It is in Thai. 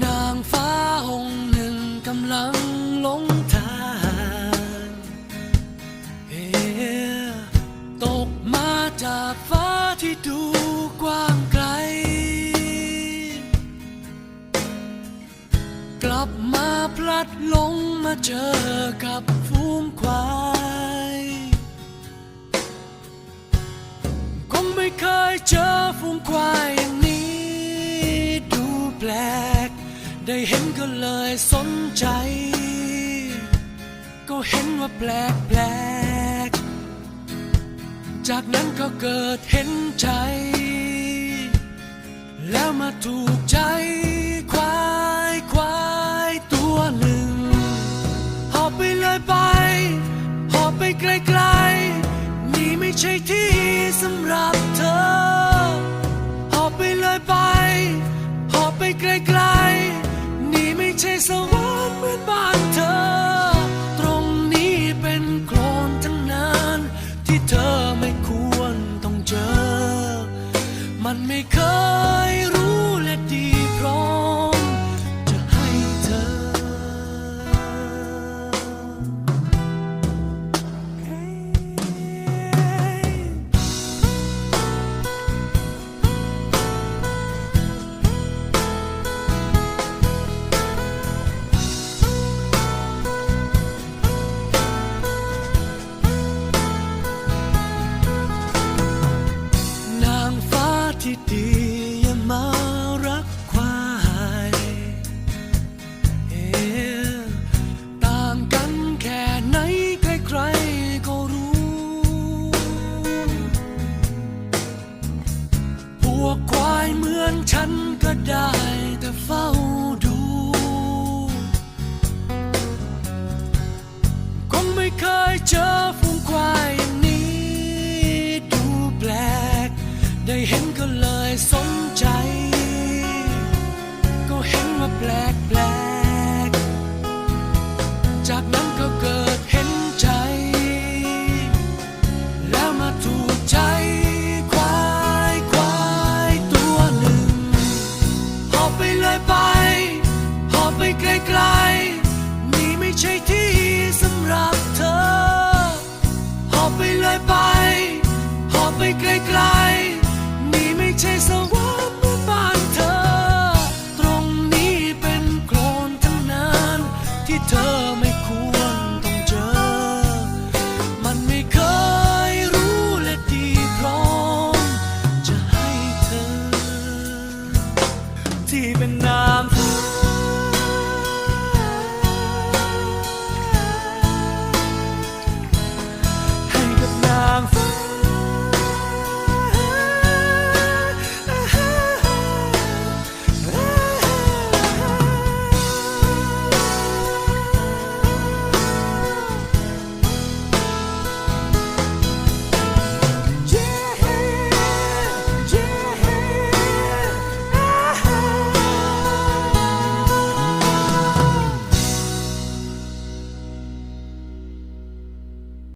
นางฟ้าองค์หนึ่งกำลังหลงทางเตกมาจากฟ้าที่ดูกว้างไกล กลับมาพลัดหลงมาเจอกับฟูงควายคงไม่เคยเจอฟุ้งควายอย่างนี้ดูแปลก ได้เห็นก็เลยสนใจ ก็เห็นว่าแปลกแปลก จากนั้นก็เกิดเห็นใจ แล้วมาถูกใจ มันไม่เคย die.